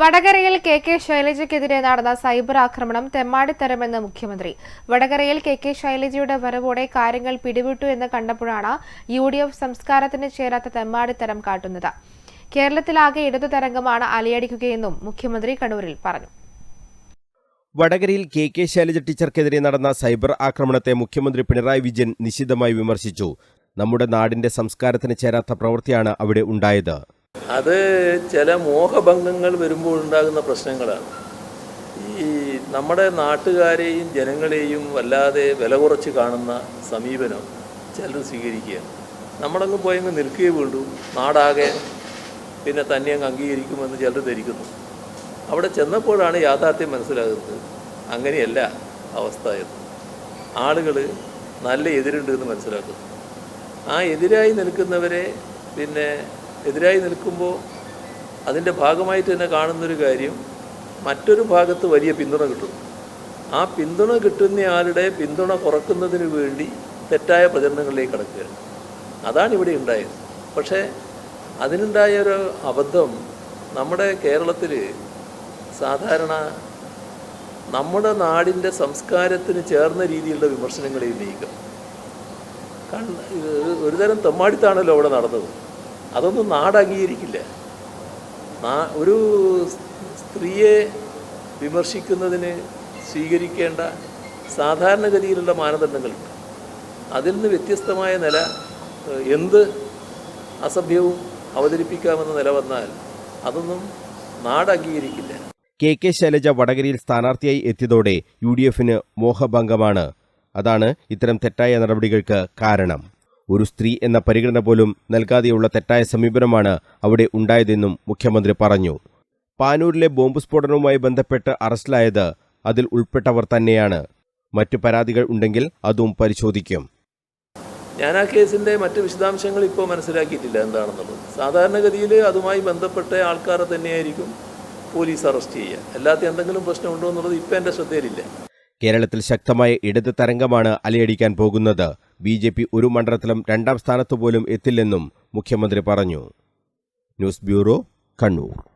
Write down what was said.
വടകരയിൽ K K ശൈലജയ്ക്കെതിരെ നടന്ന cyber ആക്രമണം തെമ്മാടിത്തരമെന്ന് മുഖ്യമന്ത്രി. വടകരയിൽ കെ കെ ശൈലജയുടെ വരവോടെ കാര്യങ്ങൾ പിടിവിട്ടു എന്ന് കണ്ടപ്പോഴാണ് യു ഡി എഫ് സംസ്കാരത്തിന് ചേരാത്ത തെമ്മാടിത്തരം കാട്ടുന്നത്. കേരളത്തിലാകെ ഇടതു തരംഗമാണ് അലയടിക്കുകയെന്നും മുഖ്യമന്ത്രി കണ്ണൂരിൽ പറഞ്ഞു. വടകരയിൽ കെ കെ ശൈലജ ടീച്ചർക്കെതിരെ നടന്ന സൈബർ ആക്രമണത്തെ മുഖ്യമന്ത്രി പിണറായി വിജയൻ നിശിതമായി വിമർശിച്ചു. നമ്മുടെ നാടിന്റെ സംസ്കാരത്തിന് ചേരാത്ത പ്രവൃത്തിയാണ് അവിടെ ഉണ്ടായത്. അത് ചില മോഹഭംഗങ്ങൾ വരുമ്പോൾ ഉണ്ടാകുന്ന പ്രശ്നങ്ങളാണ്. ഈ നമ്മുടെ നാട്ടുകാരെയും ജനങ്ങളെയും വല്ലാതെ വില കുറച്ച് കാണുന്ന സമീപനം ചിലർ സ്വീകരിക്കുകയാണ്. നമ്മളങ്ങ് പോയങ്ങ് നിൽക്കുകയേ വേണ്ടു. നാടാകെ പിന്നെ തന്നെ അങ്ങ് അംഗീകരിക്കുമെന്ന് ചിലർ ധരിക്കുന്നു. അവിടെ ചെന്നപ്പോഴാണ് യാഥാർത്ഥ്യം മനസ്സിലാകുന്നത്. അങ്ങനെയല്ല അവസ്ഥ എന്ന്. ആളുകൾ നല്ല എതിരുണ്ട് എന്ന് മനസ്സിലാക്കുന്നു. ആ എതിരായി നിൽക്കുന്നവരെ പിന്നെ എതിരായി നിൽക്കുമ്പോൾ അതിന്റെ ഭാഗമായിട്ട് തന്നെ കാണുന്നൊരു കാര്യം മറ്റൊരു ഭാഗത്ത് വലിയ പിന്തുണ കിട്ടുന്നു ആ പിന്തുണ കിട്ടുന്നയാളുടെ പിന്തുണ കുറക്കുന്നതിന് വേണ്ടി തെറ്റായ പ്രചരണങ്ങളിലേക്ക് കടക്കുക അതാണ് ഇവിടെ ഉണ്ടായത്. പക്ഷേ അതിനുണ്ടായ ഒരു അബദ്ധം നമ്മുടെ കേരളത്തിൽ സാധാരണ നമ്മുടെ നാടിന്റെ സംസ്കാരത്തിന് ചേർന്ന രീതിയിലുള്ള വിമർശനങ്ങളെ ഉന്നയിക്കുക കണ്ണ് ഇത് ഒരുതരം തെമ്മാടിത്താണല്ലോ അവിടെ നടന്നത്. അതൊന്നും നാട് അംഗീകരിക്കില്ല ഒരു സ്ത്രീയെ വിമർശിക്കുന്നതിന് സ്വീകരിക്കേണ്ട സാധാരണഗതിയിലുള്ള മാനദണ്ഡങ്ങളുണ്ട്. അതിൽ നിന്ന് വ്യത്യസ്തമായ നില എന്ത് അസഭ്യവും അവതരിപ്പിക്കാമെന്ന നില വന്നാൽ അതൊന്നും നാട് അംഗീകരിക്കില്ല കെ കെ ശൈലജ വടകരയിൽ സ്ഥാനാർത്ഥിയായി എത്തിയതോടെ യു ഡി എഫിന് മോഹഭംഗമാണ്. അതാണ് ഇത്തരം തെറ്റായ നടപടികൾക്ക് കാരണം. ഒരു സ്ത്രീ എന്ന പരിഗണന പോലും നൽകാതെയുള്ള തെറ്റായ സമീപനമാണ് അവിടെ ഉണ്ടായതെന്നും മുഖ്യമന്ത്രി പറഞ്ഞു. പാനൂരിലെ ബോംബ് സ്ഫോടനവുമായി ബന്ധപ്പെട്ട് അറസ്റ്റിലായത് അതിൽ ഉൾപ്പെട്ടവർ തന്നെയാണ്. മറ്റു പരാതികൾ ഉണ്ടെങ്കിൽ അതും പരിശോധിക്കും. ഞാൻ ആ കേസിന്റെ മറ്റ് വിശദാംശങ്ങൾ ഇപ്പോൾ മനസ്സിലാക്കിയിട്ടില്ല എന്താണെന്നുള്ളത്. സാധാരണഗതിയിൽ അതുമായി ബന്ധപ്പെട്ട ആൾക്കാരെ തന്നെയായിരിക്കും പോലീസ് അറസ്റ്റ് ചെയ്യുക. അല്ലാത്ത എന്തെങ്കിലും പ്രശ്നമുണ്ടോ എന്നുള്ളത് ഇപ്പം എന്റെ ശ്രദ്ധയിലില്ല. കേരളത്തിൽ ശക്തമായ ഇടത് തരംഗമാണ് അലയടിക്കാൻ പോകുന്നത്. ബി ജെ പി ഒരു മണ്ഡലത്തിലും രണ്ടാം സ്ഥാനത്തു പോലും എത്തില്ലെന്നും മുഖ്യമന്ത്രി പറഞ്ഞു. News bureau Kannur.